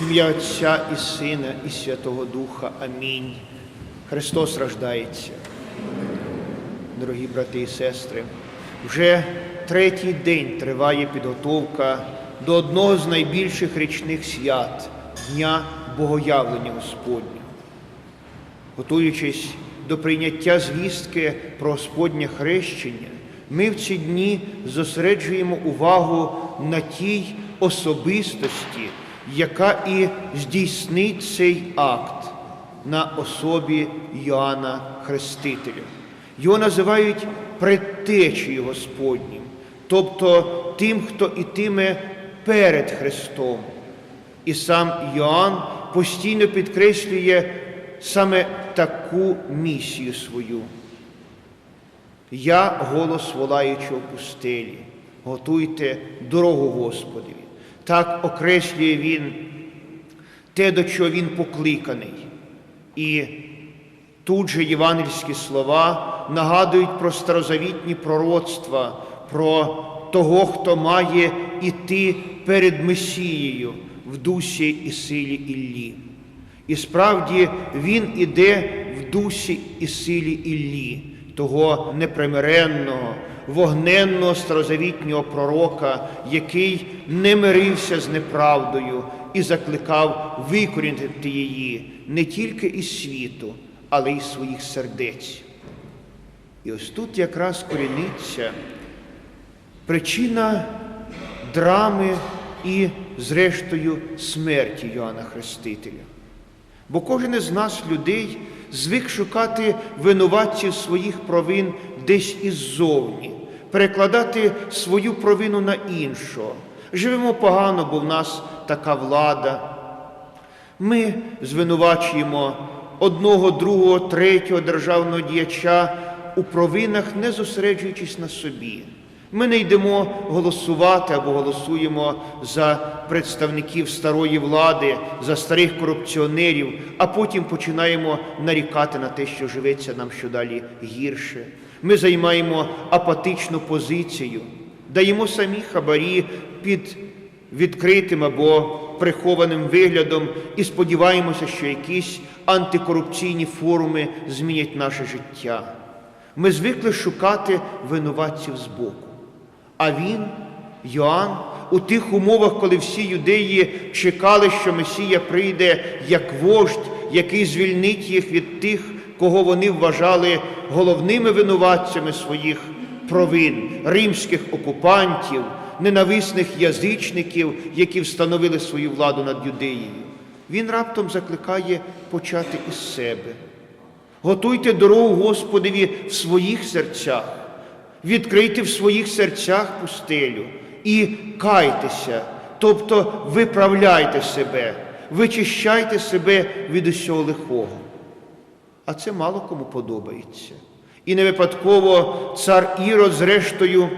Ім'я Отця і Сина, і Святого Духа. Амінь. Христос рождається. Дорогі брати і сестри, вже третій день триває підготовка до одного з найбільших річних свят Дня Богоявлення Господнього. Готуючись до прийняття звістки про Господнє хрещення, ми в ці дні зосереджуємо увагу на тій особистості, яка і здійснить цей акт на особі Йоанна Хрестителя. Його називають предтечею Господнім, тобто тим, хто ітиме перед Христом. І сам Йоанн постійно підкреслює саме таку місію свою. Я голос волаючого пустелі, готуйте дорогу Господові. Так окреслює він те, до чого він покликаний. І тут же євангельські слова нагадують про старозавітні пророцтва, про того, хто має іти перед Месією в дусі і силі Іллі. І справді він іде в дусі і силі Іллі, того непримиренного, вогненного старозавітнього пророка, який не мирився з неправдою і закликав викорінити її не тільки із світу, але й своїх сердець. І ось тут якраз коріниться причина драми і, зрештою, смерті Йоанна Хрестителя. Бо кожен із нас, людей, звик шукати винуватців своїх провин десь іззовні, перекладати свою провину на іншого. Живемо погано, бо в нас така влада. Ми звинувачуємо одного, другого, третього державного діяча у провинах, не зосереджуючись на собі. Ми не йдемо голосувати або голосуємо за представників старої влади, за старих корупціонерів, а потім починаємо нарікати на те, що живеться нам щодалі гірше. Ми займаємо апатичну позицію, даємо самі хабарі під відкритим або прихованим виглядом і сподіваємося, що якісь антикорупційні форуми змінять наше життя. Ми звикли шукати винуватців збоку. А він, Йоанн, у тих умовах, коли всі юдеї чекали, що Месія прийде як вождь, який звільнить їх від тих, кого вони вважали головними винуватцями своїх провин, римських окупантів, ненависних язичників, які встановили свою владу над юдеєю. Він раптом закликає почати із себе. Готуйте дорогу Господові в своїх серцях, відкрийте в своїх серцях пустелю і кайтеся, тобто виправляйте себе, вичищайте себе від усього лихого. А це мало кому подобається. І не випадково цар Ірод, зрештою,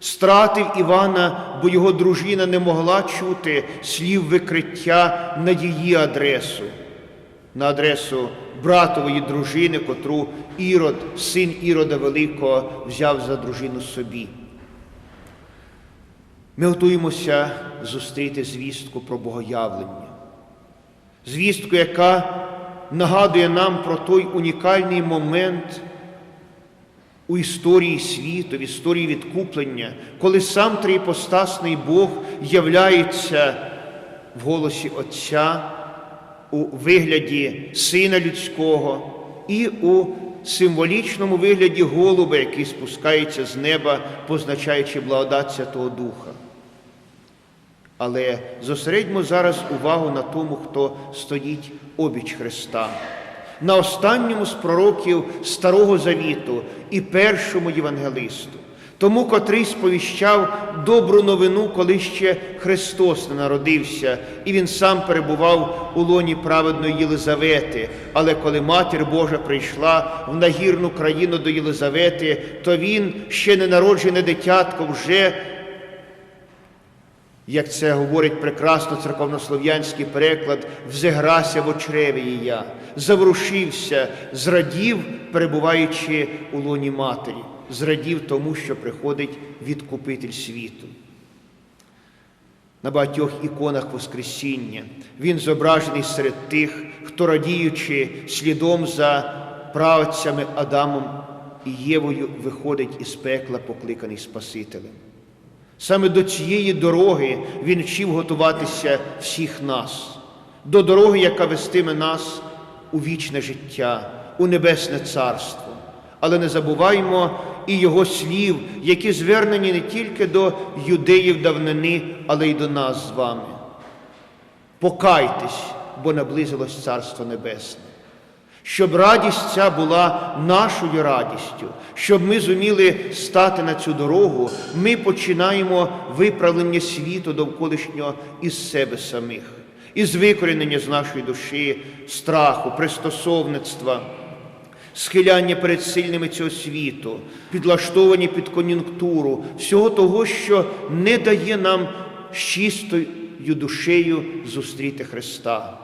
стратив Івана, бо його дружина не могла чути слів викриття на її адресу, на адресу братової дружини, котру Ірод, син Ірода Великого, взяв за дружину собі. Ми готуємося зустріти звістку про богоявлення, звістку, яка нагадує нам про той унікальний момент у історії світу, в історії відкуплення, коли сам триіпостасний Бог являється в голосі Отця у вигляді Сина Людського і у символічному вигляді голуба, який спускається з неба, позначаючи благодать Святого Духа. Але зосередьмо зараз увагу на тому, хто стоїть обіч Христа, на останньому з пророків Старого Завіту і першому євангелисту, тому, котрий сповіщав добру новину, коли ще Христос не народився, і Він сам перебував у лоні праведної Єлизавети. Але коли Матір Божа прийшла в нагірну країну до Єлизавети, то він ще не народжене дитятко вже як це говорить прекрасно церковнослов'янський переклад, взеграся в очреві я, заворушився, зрадів, перебуваючи у лоні матері, зрадів тому, що приходить відкупитель світу. На багатьох іконах Воскресіння Він зображений серед тих, хто радіючи слідом за правцями Адамом і Євою виходить із пекла, покликаний Спасителем. Саме до цієї дороги Він вчив готуватися всіх нас, до дороги, яка вестиме нас у вічне життя, у небесне царство. Але не забуваймо і Його слів, які звернені не тільки до юдеїв давнини, але й до нас з вами. Покайтесь, бо наблизилось Царство Небесне. Щоб радість ця була нашою радістю, щоб ми зуміли стати на цю дорогу, ми починаємо виправлення світу довколишнього із себе самих, із викорінення з нашої душі, страху, пристосовництва, схиляння перед сильними цього світу, підлаштовані під кон'юнктуру, всього того, що не дає нам з чистою душею зустріти Христа.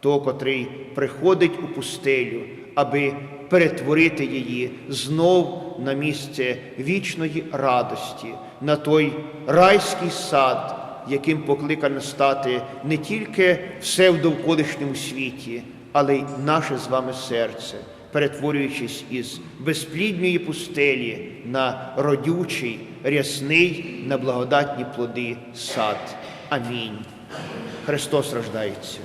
Того, котрий приходить у пустелю, аби перетворити її знов на місце вічної радості, на той райський сад, яким покликано стати не тільки все в довколишньому світі, але й наше з вами серце, перетворюючись із безплідної пустелі на родючий, рясний, на благодатні плоди сад. Амінь. Христос рождається.